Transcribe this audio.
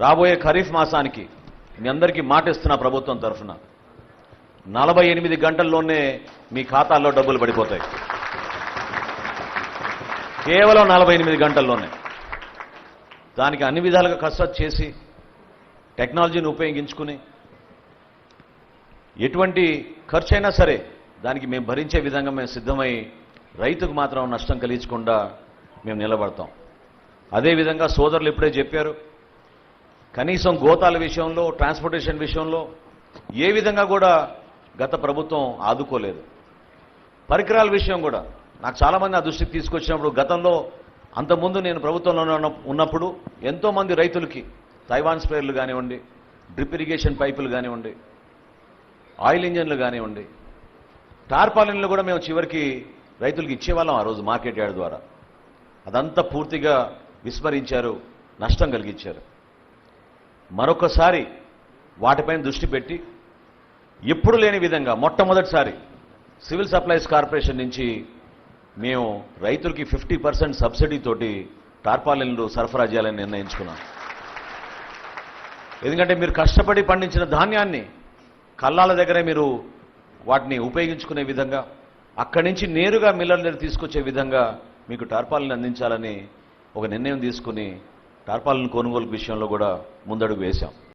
రాబోయే ఖరీఫ్ మాసానికి మీ అందరికీ మాటిస్తున్న ప్రభుత్వం తరఫున నలభై ఎనిమిది గంటల్లోనే మీ ఖాతాల్లో డబ్బులు పడిపోతాయి. కేవలం నలభై ఎనిమిది గంటల్లోనే. దానికి అన్ని విధాలుగా కసరత్ చేసి టెక్నాలజీని ఉపయోగించుకుని ఎటువంటి ఖర్చు అయినా సరే దానికి మేము భరించే విధంగా మేము సిద్ధమై రైతుకు మాత్రం నష్టం కలిగించకుండా మేము నిలబడతాం. అదేవిధంగా సోదరులు ఇప్పుడే చెప్పారు కనీసం గోతాల విషయంలో ట్రాన్స్పోర్టేషన్ విషయంలో ఏ విధంగా కూడా గత ప్రభుత్వం ఆదుకోలేదు. పరికరాల విషయం కూడా. నాకు చాలామంది ఆ దృష్టికి తీసుకొచ్చినప్పుడు గతంలో అంతకుముందు నేను ప్రభుత్వంలో ఉన్నప్పుడు ఎంతోమంది రైతులకి తైవాన్ స్ప్రేయర్లు కానివ్వండి డ్రిప్ ఇరిగేషన్ పైపులు కానివ్వండి ఆయిల్ ఇంజన్లు కానివ్వండి టార్పాలిన్లు కూడా మేము చివరికి రైతులకు ఇచ్చేవాళ్ళం ఆ రోజు మార్కెట్ యార్డ్ ద్వారా. అదంతా పూర్తిగా విస్మరించారు నష్టం కలిగించారు. మరొకసారి వాటిపైన దృష్టి పెట్టి ఎప్పుడు లేని విధంగా మొట్టమొదటిసారి సివిల్ సప్లైస్ కార్పొరేషన్ నుంచి మేము రైతులకి ఫిఫ్టీ పర్సెంట్ సబ్సిడీతోటి టార్పాలిన్లు సరఫరా చేయాలని నిర్ణయించుకున్నాం. ఎందుకంటే మీరు కష్టపడి పండించిన ధాన్యాన్ని కల్లాల దగ్గరే మీరు వాటిని ఉపయోగించుకునే విధంగా అక్కడి నుంచి నేరుగా మిల్లర్ దగ్గర తీసుకొచ్చే విధంగా మీకు టార్పాలిన్ అందించాలని ఒక నిర్ణయం తీసుకుని టార్పాలిన్ కొనుగోలు విషయంలో కూడా ముందడుగు వేశాం.